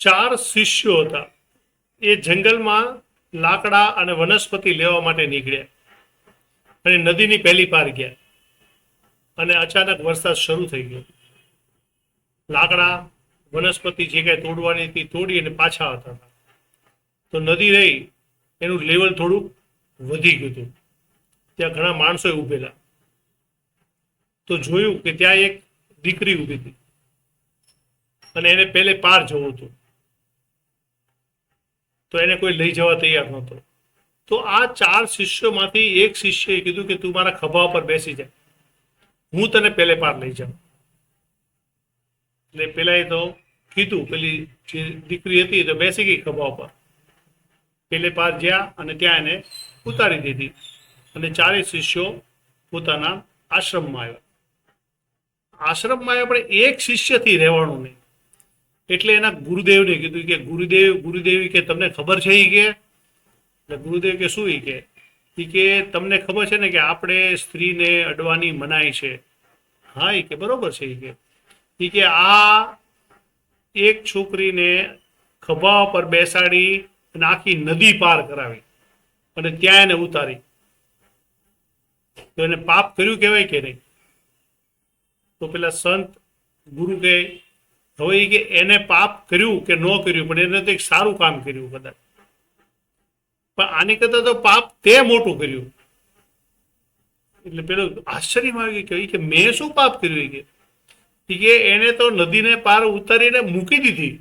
ચાર શિષ્યો હતા. એ જંગલમાં લાકડા અને વનસ્પતિ લેવા માટે નીકળ્યા. અને નદીની પહેલી પાર ગયા. અને અચાનક વરસાદ શરૂ થઈ ગયો. લાકડા, વનસ્પતિ જે કાંઈ તોડવાની હતી તોડી અને પાછા હતા. તો નદી રહી, એનું લેવલ થોડુંક વધી ગયું હતું. ત્યાં ઘણા માણસો ઉભેલા તો જોયું કે ત્યાં એક દીકરી ઊભી હતી. અને એને પહેલે પાર જવું હતું. તો એને કોઈ લઈ જવા તૈયાર નહોતો. તો આ ચાર શિષ્યોમાંથી એક શિષ્યએ કીધું કે તું મારા ખભા પર બેસી જા. હું તને પહેલે પાર લઈ જાઉં. એટલે એ તો કીધું, પેલી જે દીકરી હતી તો બેસી ગઈ ખભા પર પેલે પાર ગયા અને ત્યાં એને ઉતારી દીધી. અને ચારેય શિષ્યો પોતાના આશ્રમમાં આવ્યા. આશ્રમમાં આપણે પણ એક શિષ્યથી રહેવાનું નહીં. એટલે એના ગુરુદેવને કીધું કે ગુરુદેવ, ગુરુદેવી કે, તમને ખબર છે એ કે? એટલે ગુરુદેવ કે, શું એ કે? એ કે, તમને ખબર છે ને કે આપણે સ્ત્રીને અડવાની મનાય છે. હા એ કે, બરોબર છે એ કે. એ કે, આ એક છોકરીને ખભા પર બેસાડી અને આખી નદી પાર કરાવી અને ત્યાં એને ઉતારી. તો એને પાપ કર્યું કહેવાય કે નહીં? તો પેલા સંત ગુરુ કહે ઈ કે એને પાપ કર્યું કે ન કર્યું, પણ એને તો એક સારું કામ કર્યું કદાચ. પણ આની કરતા તો પાપ તે મોટું કર્યું. એટલે પેલો આશ્ચર્યમાં આવી ગયું કે મેં શું પાપ કર્યું કે? કે એને તો નદીને પાર ઉતારીને મૂકી દીધી.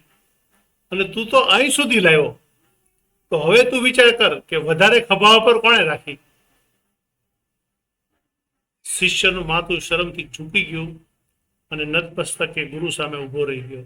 અને તું તો અહીં સુધી લાવ્યો. તો હવે તું વિચાર કર કે વધારે ખભા પર કોણે રાખી? શિષ્યનું માથું શરમથી ઝૂકી ગયું. અને નતમસ્તકે ગુરુ સામે ઊભો રહી ગયો.